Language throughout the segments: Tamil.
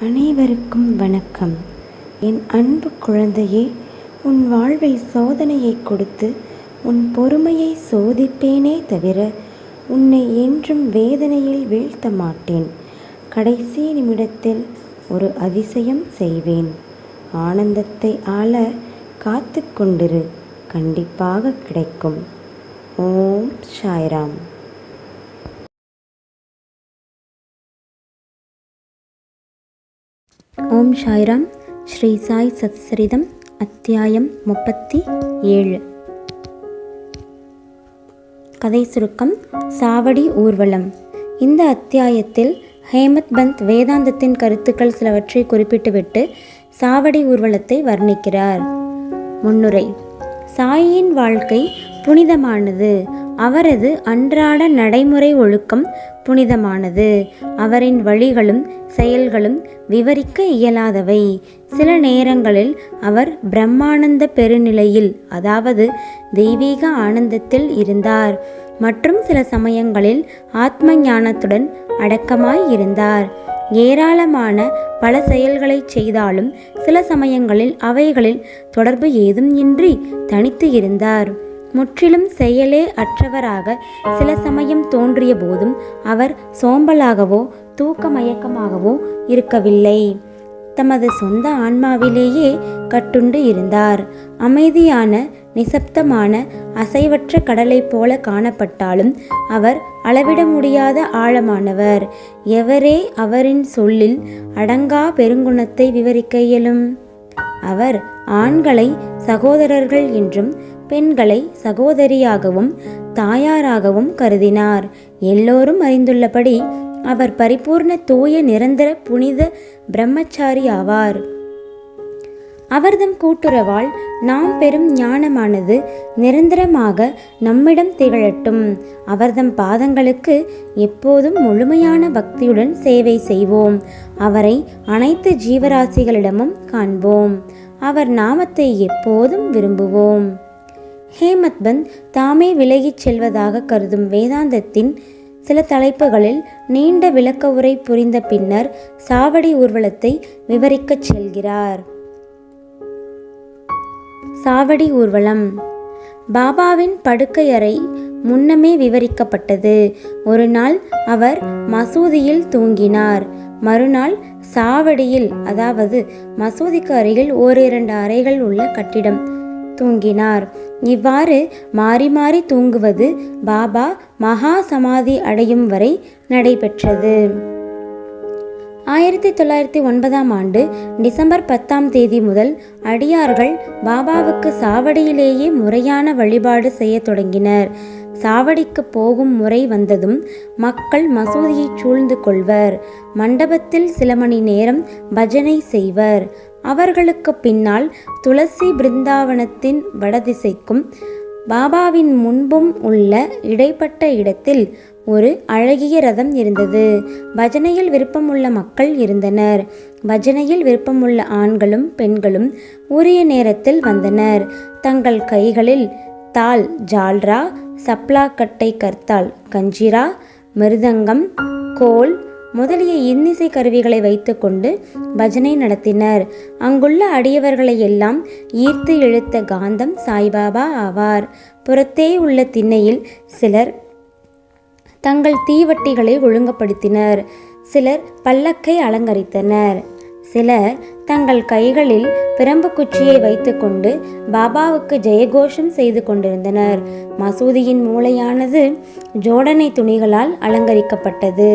அனைவருக்கும் வணக்கம். என் அன்பு குழந்தையே உன் வாழ்வில் சோதனையை கொடுத்து உன் பொறுமையை சோதிப்பேனே தவிர உன்னை என்றும் வேதனையில் வீழ்த்த மாட்டேன். கடைசி நிமிடத்தில் ஒரு அதிசயம் செய்வேன். ஆனந்தத்தை ஆள காத்து கொண்டிரு. கண்டிப்பாக கிடைக்கும். ஓம் சாய்ராம். ஓம் சாய்ராம். ஸ்ரீ சாய் சத்சரிதம் அத்தியாயம் முப்பத்தி ஏழு. கதை சுருக்கம் சாவடி ஊர்வலம். இந்த அத்தியாயத்தில் ஹேமத் பந்த் வேதாந்தத்தின் கருத்துக்கள் சிலவற்றை குறிப்பிட்டுவிட்டு சாவடி ஊர்வலத்தை வர்ணிக்கிறார். முன்னுரை சாயின் வாழ்க்கை புனிதமானது. அவரது அன்றாட நடைமுறை ஒழுக்கம் புனிதமானது. அவரின் வழிகளும் செயல்களும் விவரிக்க இயலாதவை. சில நேரங்களில் அவர் பிரம்மானந்த பெருநிலையில் அதாவது தெய்வீக ஆனந்தத்தில் இருந்தார். மற்றும் சில சமயங்களில் ஆத்ம ஞானத்துடன் அடக்கமாய் இருந்தார். ஏராளமான பல செயல்களை செய்தாலும் சில சமயங்களில் அவைகளில் தொடர்பு ஏதும் இன்றி தனித்து இருந்தார். முற்றிலும் செயலே அற்றவராக சில சமயம் தோன்றிய போதும் அவர் சோம்பலாகவோ தூக்க மயக்கமாகவோ இருக்கவில்லை. தமது சொந்த ஆன்மாவிலேயே கட்டுண்டு இருந்தார். அமைதியான நிசப்தமான அசைவற்ற கடலைப் போல காணப்பட்டாலும் அவர் அளவிட முடியாத ஆழமானவர். எவரே அவரின் சொல்லில் அடங்கா பெருங்குணத்தை விவரிக்க இயலும்? அவர் ஆண்களை சகோதரர்கள் என்றும் பெண்களை சகோதரியாகவும் தாயாராகவும் கருதினார். எல்லோரும் அறிந்துள்ளபடி அவர் பரிபூர்ண தூய நிரந்தர புனித பிரம்மச்சாரி ஆவார். அவர்தம் கூட்டுறவால் நாம் பெறும் ஞானமானது நிரந்தரமாக நம்மிடம் திகழட்டும். அவர்தம் பாதங்களுக்கு எப்போதும் முழுமையான பக்தியுடன் சேவை செய்வோம். அவரை அனைத்து ஜீவராசிகளிடமும் காண்போம். அவர் நாமத்தை எப்போதும் விரும்புவோம். ஹேமத்பந்த் தாமே விலகிச் செல்வதாக கருதும் வேதாந்தத்தின் சில தலைப்புகளில் நீண்ட விளக்க உரை புரிந்த பின்னர் சாவடி ஊர்வலத்தை விவரிக்கச் செல்கிறார். சாவடி ஊர்வலம். பாபாவின் படுக்கையறை முன்னமே விவரிக்கப்பட்டது. ஒரு நாள் அவர் மசூதியில் தூங்கினார். மறுநாள் சாவடியில் அதாவது மசூதிக்கு அருகில் ஓரிரண்டு அறைகள் உள்ள கட்டிடம் தூங்கினார். இவ்வாறு மாறி மாறி தூங்குவது பாபா மகா சமாதி அடையும் வரை நடைபெற்றது. ஆயிரத்தி தொள்ளாயிரத்தி ஒன்பதாம் ஆண்டு டிசம்பர் பத்தாம் தேதி முதல் அடியார்கள் பாபாவுக்கு சாவடியிலேயே முறையான வழிபாடு செய்ய தொடங்கினர். சாவடிக்கு போகும் முறை வந்ததும் மக்கள் மசூதியை சூழ்ந்து கொள்வர். மண்டபத்தில் சில மணி நேரம் பஜனை செய்வர். அவர்களுக்கு பின்னால் துளசி பிருந்தாவனத்தின் வடதிசைக்கும் பாபாவின் முன்பும் உள்ள இடைப்பட்ட இடத்தில் ஒரு அழகிய ரதம் இருந்தது. பஜனையில் விருப்பமுள்ள மக்கள் இருந்தனர். பஜனையில் விருப்பமுள்ள ஆண்களும் பெண்களும் உரிய நேரத்தில் வந்தனர். தங்கள் கைகளில் தால் ஜால்ரா சப்ளாக்கட்டை கர்த்தால் கஞ்சிரா மிருதங்கம் கோல் முதலிய இன்னிசை கருவிகளை வைத்துக்கொண்டு பஜனை நடத்தினர். அங்குள்ள அடியவர்களை எல்லாம் ஈர்த்து இழுத்த காந்தம் சாய்பாபா ஆவார். புறத்தே உள்ள திண்ணையில் சிலர் தங்கள் தீவட்டிகளை ஒழுங்குபடுத்தினர். சிலர் பல்லக்கை அலங்கரித்தனர். சிலர் தங்கள் கைகளில் பிரம்பு குச்சியை வைத்துக்கொண்டு பாபாவுக்கு ஜெயகோஷம் செய்து கொண்டிருந்தனர். மசூதியின் மூளையானது ஜோடனை துணிகளால் அலங்கரிக்கப்பட்டது.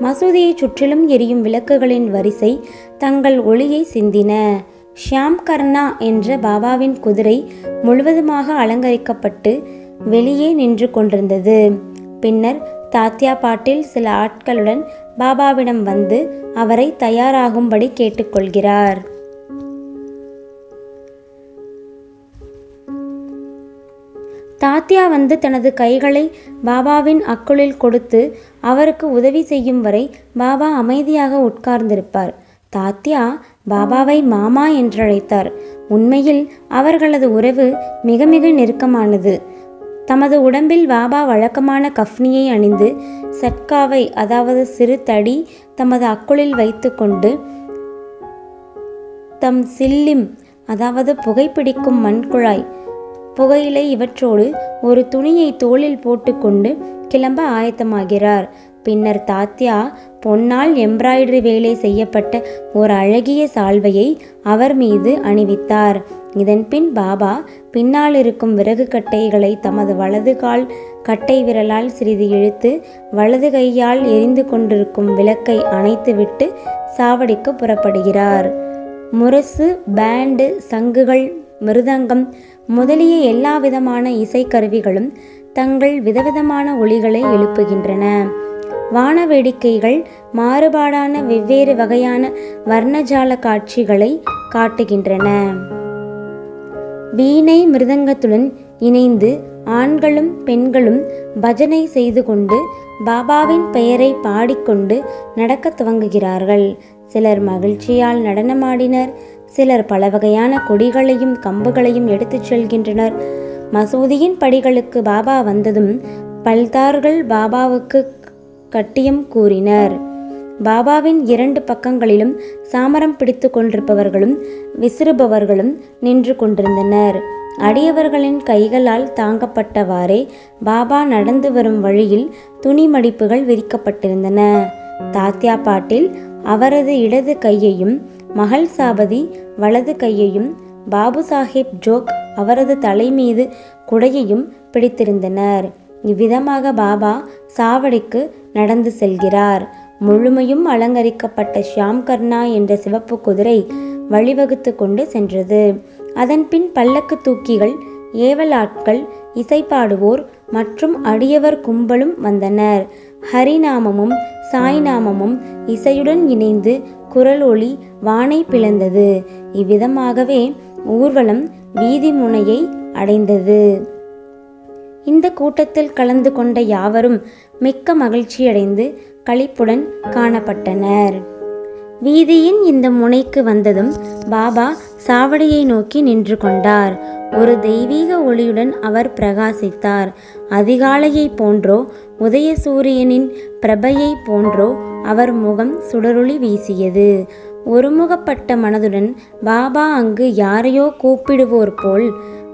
மசூதியை சுற்றிலும் எரியும் விளக்குகளின் வரிசை தங்கள் ஒளியை சிந்தின. ஷியாம் கர்ணா என்ற பாபாவின் குதிரை முழுவதுமாக அலங்கரிக்கப்பட்டு வெளியே நின்று கொண்டிருந்தது. பின்னர் தாத்யா பாட்டில் சில ஆட்களுடன் பாபாவிடம் வந்து அவரை தயாராகும்படி கேட்டுக்கொள்கிறார். தாத்யா வந்து தனது கைகளை பாபாவின் அக்குளில் கொடுத்து அவருக்கு உதவி செய்யும் வரை பாபா அமைதியாக உட்கார்ந்திருப்பார். தாத்யா பாபாவை மாமா என்றழைத்தார். உண்மையில் அவர்களது உறவு மிக மிக நெருக்கமானது. தமது உடம்பில் பாபா வழக்கமான கஃப்னியை அணிந்து சட்காவை அதாவது சிறு தடி தமது அக்குளில் வைத்துக்கொண்டு தம் சில்லிம் அதாவது புகைப்பிடிக்கும் மண்குழாய் புகையிலை இவற்றோடு ஒரு துணியை தோளில் போட்டுக்கொண்டு கிளம்ப ஆயத்தமாகிறார். பின்னர் தாத்யா பொன்னால் எம்ப்ராய்டரி வேலை செய்யப்பட்ட ஒரு அழகிய சால்வையை அவர் மீது அணிவித்தார். இதன்பின் பாபா பின்னால் இருக்கும் விறகு கட்டைகளை தமது வலது கால் கட்டை விரலால் சிறிது இழுத்து வலது கையால் எரிந்து கொண்டிருக்கும் விளக்கை அணைத்துவிட்டு சாவடிக்க புறப்படுகிறார். முரசு பேண்டு சங்குகள் மிருதங்கம் முதலிய எல்லா விதமான இசைக்கருவிகளும் தங்கள் விதவிதமான ஒளிகளை எழுப்புகின்றன. வான வேடிக்கைகள் மாறுபாடான வெவ்வேறு வகையான வர்ணஜால காட்சிகளை காட்டுகின்றன. வீணை மிருதங்கத்துடன் இணைந்து ஆண்களும் பெண்களும் பஜனை செய்து கொண்டு பாபாவின் பெயரை பாடிக்கொண்டு நடக்கத் துவங்குகிறார்கள். சிலர் மகிழ்ச்சியால் நடனமாடினர் சிலர் பல வகையான கொடிகளையும் கம்புகளையும் எடுத்துச் செல்கின்றனர். மசூதியின் படிகளுக்கு பாபா வந்ததும் பல்தார்கள் பாபாவுக்கு கட்டியம் கூறினர். பாபாவின் இரண்டு பக்கங்களிலும் சாமரம் பிடித்து கொண்டிருப்பவர்களும் விசிறுபவர்களும் நின்று கொண்டிருந்தனர். அடியவர்களின் கைகளால் தாங்கப்பட்டவாறே பாபா நடந்து வரும் வழியில் துணி மடிப்புகள் விரிக்கப்பட்டிருந்தன. தாத்யா பாட்டில் அவரது இடது கையையும் மகள் சாபதி வலது கையையும் பாபு சாஹிப் ஜோக் அவரது தலை மீது குடையையும் பிடித்திருந்தனர். இவ்விதமாக பாபா சாவடிக்கு நடந்து செல்கிறார். முழுமையும் அலங்கரிக்கப்பட்ட ஷியாம் கர்ணா என்ற சிவப்பு குதிரை வழிவகுத்து கொண்டு சென்றது. அதன்பின் பல்லக்கு தூக்கிகள் ஏவலாட்கள் இசைப்பாடுவோர் மற்றும் அடியவர் கும்பலும் வந்தனர். ஹரிநாமமும் சாய்நாமமும் இசையுடன் இணைந்து குரல் ஒளி வானை பிளந்தது. இவ்விதமாகவே ஊர்வலம் வீதி முனையை அடைந்தது. இந்த கூட்டத்தில் கலந்து கொண்ட யாவரும் மிக்க மகிழ்ச்சியடைந்து களிப்புடன் காணப்பட்டனர். வீதியின் இந்த முனைக்கு வந்ததும் பாபா சாவடியை நோக்கி நின்று கொண்டார். ஒரு தெய்வீக ஒளியுடன் அவர் பிரகாசித்தார். அதிகாலையைப் போன்றோ உதயசூரியனின் பிரபையை போன்றோ அவர் முகம் சுடரொளி வீசியது. ஒருமுகப்பட்ட மனதுடன் பாபா அங்கு யாரையோ கூப்பிடுவோர் போல்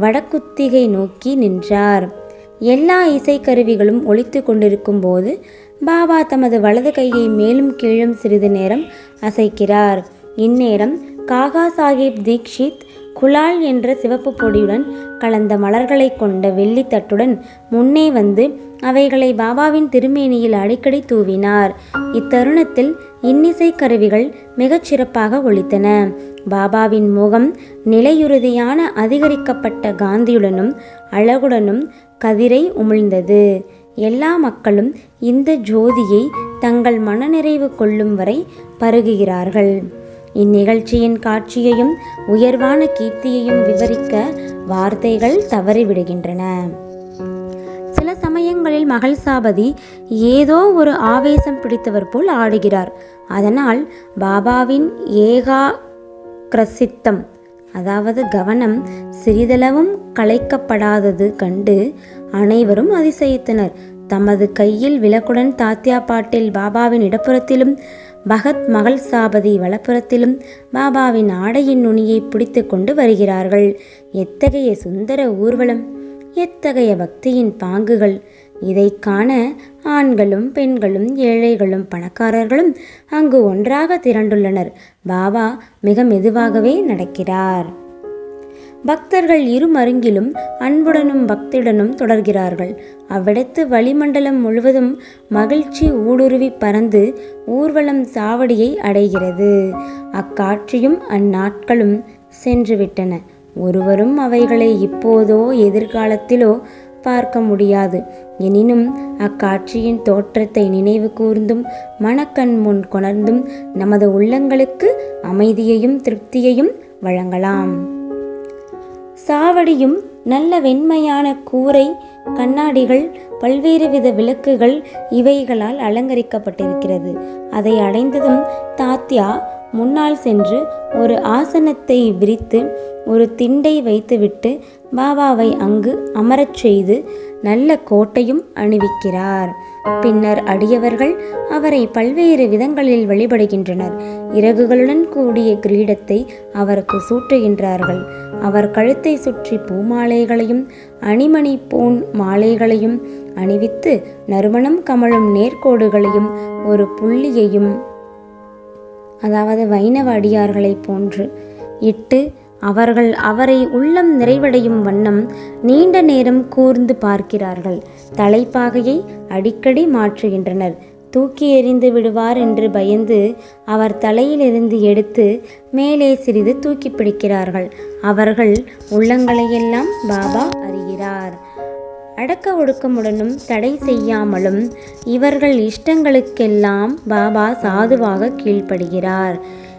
வடக்குத்திகை நோக்கி நின்றார். எல்லா இசைக்கருவிகளும் ஒழித்து கொண்டிருக்கும் போது பாபா தமது வலது கையை மேலும் கீழும் சிறிது நேரம் அசைக்கிறார். இந்நேரம் காகா சாஹிப் தீக்ஷித் குலால் என்ற சிவப்பு பொடியுடன் கலந்த மலர்களை கொண்ட வெள்ளித்தட்டுடன் முன்னே வந்து அவைகளை பாபாவின் திருமேனியில் அடிக்கடி தூவினார். இத்தருணத்தில் இன்னிசை கருவிகள் மிகச் சிறப்பாக ஒலித்தன. பாபாவின் முகம் நிலையுறுதியான அதிகரிக்கப்பட்ட காந்தியுடனும் அழகுடனும் கதிரை உமிழ்ந்தது. எல்லா மக்களும் இந்த ஜோதியை தங்கள் மனநிறைவு கொள்ளும் வரை பருகுகிறார்கள். இந்நிகழ்ச்சியின் காட்சியையும் உயர்வான கீர்த்தியையும் விவரிக்க வார்த்தைகள் தவறிவிடுகின்றன. சில சமயங்களில் மகள் சாபதி ஏதோ ஒரு ஆவேசம் பிடித்தவர் போல் ஆடுகிறார். அதனால் பாபாவின் ஏகா கிரசித்தம் அதாவது கவனம் சிறிதளவும் கலைக்கப்படாதது கண்டு அனைவரும் அதிசயித்தனர். தமது கையில் விளக்குடன் தாத்தியா பாட்டில் பாபாவின் இடப்புறத்திலும் பகத் மகள் சாபதி வலப்புறத்திலும் பாபாவின் ஆடையின் நுனியை பிடித்து கொண்டு வருகிறார்கள். எத்தகைய சுந்தர ஊர்வலம் எத்தகைய பக்தியின் பாங்குகள் இதை காண ஆண்களும் பெண்களும் ஏழைகளும் பணக்காரர்களும் அங்கு ஒன்றாக திரண்டுள்ளனர். பாபா மிக மெதுவாகவே நடக்கிறார். பக்தர்கள் இருமருங்கிலும் அன்புடனும் பக்தியுடனும் தொடர்கிறார்கள். அவ்விடத்து வளிமண்டலம் முழுவதும் மகிழ்ச்சி ஊடுருவி பறந்து ஊர்வலம் சாவடியை அடைகிறது. அக்காட்சியும் அந்நாட்களும் சென்றுவிட்டன. ஒருவரும் அவைகளை இப்போதோ எதிர்காலத்திலோ பார்க்க முடியாது. எனினும் அக்காட்சியின் தோற்றத்தை நினைவு கூர்ந்தும் மனக்கண் முன் கொணர்ந்தும் நமது உள்ளங்களுக்கு அமைதியையும் திருப்தியையும் வழங்கலாம். சாவடியும் நல்ல வெண்மையான கூரை கண்ணாடிகள் பல்வேறு வித விளக்குகள் இவைகளால் அலங்கரிக்கப்பட்டிருக்கிறது. அதை அடைந்ததும் தாத்யா முன்னால் சென்று ஒரு ஆசனத்தை விரித்து ஒரு திண்டை வைத்துவிட்டு பாபாவை அங்கு அமரச் செய்து நல்ல கோட்டையும் அணிவிக்கிறார். பின்னர் அடியவர்கள் அவரை பல்வேறு விதங்களில் வழிபடுகின்றனர். இறகுகளுடன் கூடிய கிரீடத்தை அவருக்கு சூட்டுகின்றார்கள். அவர் கழுத்தை சுற்றி பூமாலைகளையும் அணிமணி பூன் மாலைகளையும் அணிவித்து நறுமணம் கமழும் நேர்கோடுகளையும் ஒரு புள்ளியையும் அதாவது வைணவ அடியார்களைப் போன்று. இட்டு அவர்கள் அவரை உள்ளம் நிறைவடையும் வண்ணம் நீண்ட நேரம் கூர்ந்து பார்க்கிறார்கள். தலைப்பாகையை அடிக்கடி மாற்றுகின்றனர். தூக்கி எறிந்து விடுவார் என்று பயந்து அவர் தலையிலிருந்து எடுத்து மேலே சிறிது தூக்கி பிடிக்கிறார்கள். அவர்கள் உள்ளங்களையெல்லாம் பாபா அறிகிறார். அடக்க ஒடுக்கமுடனும் தடை செய்யாமலும் இவர்கள் இஷ்டங்களுக்கெல்லாம் பாபா சாதுவாக கீழ்ப்படுகிறார்.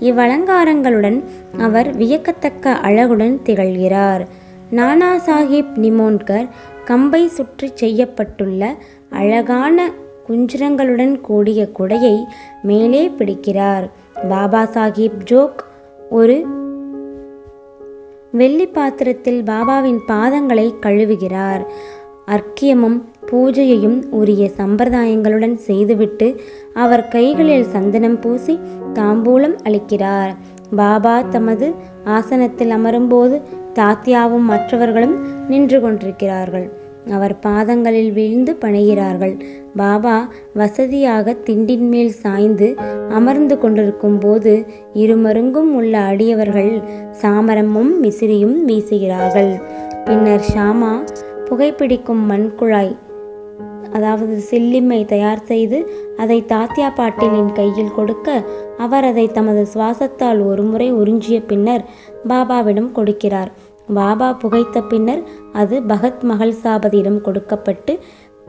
இவ்வலங்காரங்களுடன் அவர் வியக்கத்தக்க அழகுடன் திகழ்கிறார். நானா சாஹிப் நிமோன்கர் கம்பை சுற்றி செய்யப்பட்டுள்ள அழகான குஞ்சரங்களுடன் கூடிய குடையை மேலே பிடிக்கிறார். பாபா சாஹிப் ஜோக் ஒரு வெள்ளி பாத்திரத்தில் பாபாவின் பாதங்களை கழுவுகிறார். அர்க்கியமும் பூஜையையும் உரிய சம்பிரதாயங்களுடன் செய்துவிட்டு அவர் கைகளில் சந்தனம் பூசி தாம்பூலம் அளிக்கிறார். பாபா தமது ஆசனத்தில் அமரும்போது தாத்தியாவும் மற்றவர்களும் நின்று கொண்டிருக்கிறார்கள். அவர் பாதங்களில் வீழ்ந்து பணிகிறார்கள். பாபா வசதியாக திண்டின் மேல் சாய்ந்து அமர்ந்து கொண்டிருக்கும் போது இருமருங்கும் உள்ள அடியவர்கள் சாமரமும் மிசிறியும் வீசுகிறார்கள். பின்னர் ஷாமா புகைப்பிடிக்கும் மண்குழாய் அதாவது சில்லிம்மை தயார் செய்து அதை தாத்தியா பாட்டிலின் கையில் கொடுக்க அவர் அதை தமது சுவாசத்தால் ஒருமுறை உறிஞ்சிய பின்னர் பாபாவிடம் கொடுக்கிறார். பாபா புகைத்த பின்னர் அது பகத் மகள் சாபதியிடம் கொடுக்கப்பட்டு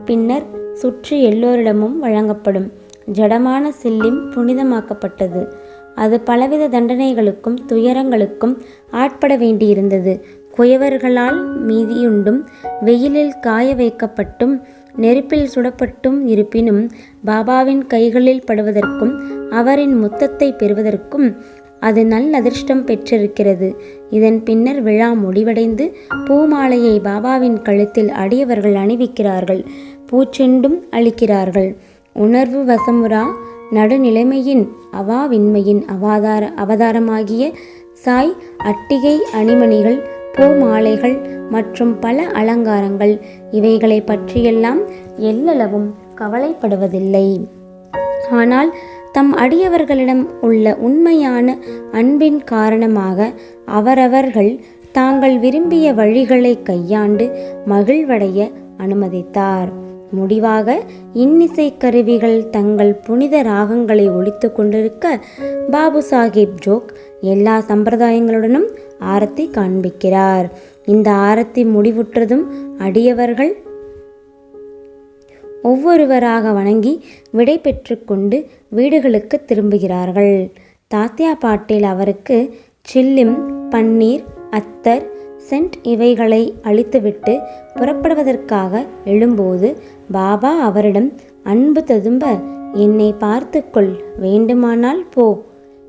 பின்னர் சுற்றி எல்லோரிடமும் வழங்கப்படும். ஜடமான சில்லிம் புனிதமாக்கப்பட்டது. அது பலவித தண்டனைகளுக்கும் துயரங்களுக்கும் ஆட்பட வேண்டியிருந்தது. குயவர்களால் மீதியுண்டும் வெயிலில் காய வைக்கப்பட்டும் நெருப்பில் சுடப்பட்டும் இருப்பினும் பாபாவின் கைகளில் படுவதற்கும் அவரின் முத்தத்தை பெறுவதற்கும் அது நல்ல அதிர்ஷ்டம் பெற்றிருக்கிறது. இதன் பின்னர் விழா முடிவடைந்து பூமாலையை பாபாவின் கழுத்தில் அடியவர்கள் அணிவிக்கிறார்கள் பூச்செண்டும் அளிக்கிறார்கள் உணர்வு வசமுரா நடுநிலைமையின் அவாவின்மையின் அவாதார அவதாரமாகிய சாய் அட்டிகை அணிமணிகள் பூமாலைகள் மற்றும் பல அலங்காரங்கள். இவைகளை பற்றியெல்லாம் எல்லளவும் கவலைப்படுவதில்லை. ஆனால் தம் அடியவர்களிடம் உள்ள உண்மையான அன்பின் காரணமாக அவரவர்கள் தாங்கள் விரும்பிய வழிகளை கையாண்டு மகிழ்வடைய அனுமதித்தார். முடிவாக இன்னிசை கருவிகள் தங்கள் புனித ராகங்களை ஒழித்து கொண்டிருக்க பாபு சாஹிப் ஜோக் எல்லா சம்பிரதாயங்களுடனும் ஆரத்தி காண்பிக்கிறார். இந்த ஆரத்தி முடிவுற்றதும் அடியவர்கள் ஒவ்வொருவராக வணங்கி விடை பெற்றுக்கொண்டு வீடுகளுக்கு திரும்புகிறார்கள். தாத்தியா பாட்டில் அவருக்கு சில்லிம் பன்னீர் அத்தர் சென்ட் இவைகளை அழித்துவிட்டு புறப்படுவதற்காக எழும்போது பாபா அவரிடம் அன்பு ததும்ப என்னை பார்த்துக்கொள் வேண்டுமானால் போ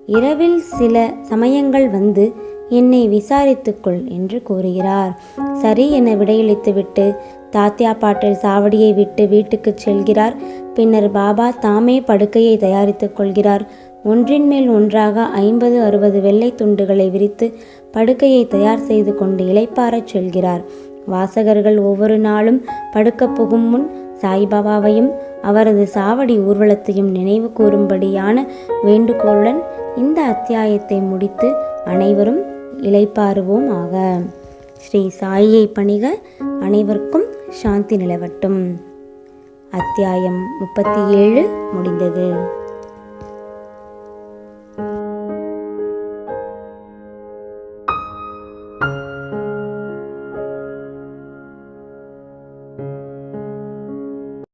இரவில் சில சமயங்கள் வந்து என்னை விசாரித்துக்கொள் என்று கூறுகிறார். சரி என விடையளித்துவிட்டு தாத்தியா பாட்டில் சாவடியை விட்டு வீட்டுக்கு செல்கிறார். பின்னர் பாபா தாமே படுக்கையை தயாரித்துக் கொள்கிறார். ஒன்றின் மேல் ஒன்றாக ஐம்பது அறுபது வெள்ளை துண்டுகளை விரித்து படுக்கையை தயார் செய்து கொண்டு இளைப்பாறச் செல்கிறார். வாசகர்கள் ஒவ்வொரு நாளும் படுக்கப் புகும் முன் சாய்பாபாவையும் அவரது சாவடி ஊர்வலத்தையும் நினைவு கூறும்படியான வேண்டுகோளுடன் இந்த அத்தியாயத்தை முடித்து அனைவரும் இளைப்பாறுவோம் ஆக. ஸ்ரீ சாயியை பணிக அனைவருக்கும் சாந்தி நிலவட்டும். அத்தியாயம் முப்பத்தி ஏழு முடிந்தது.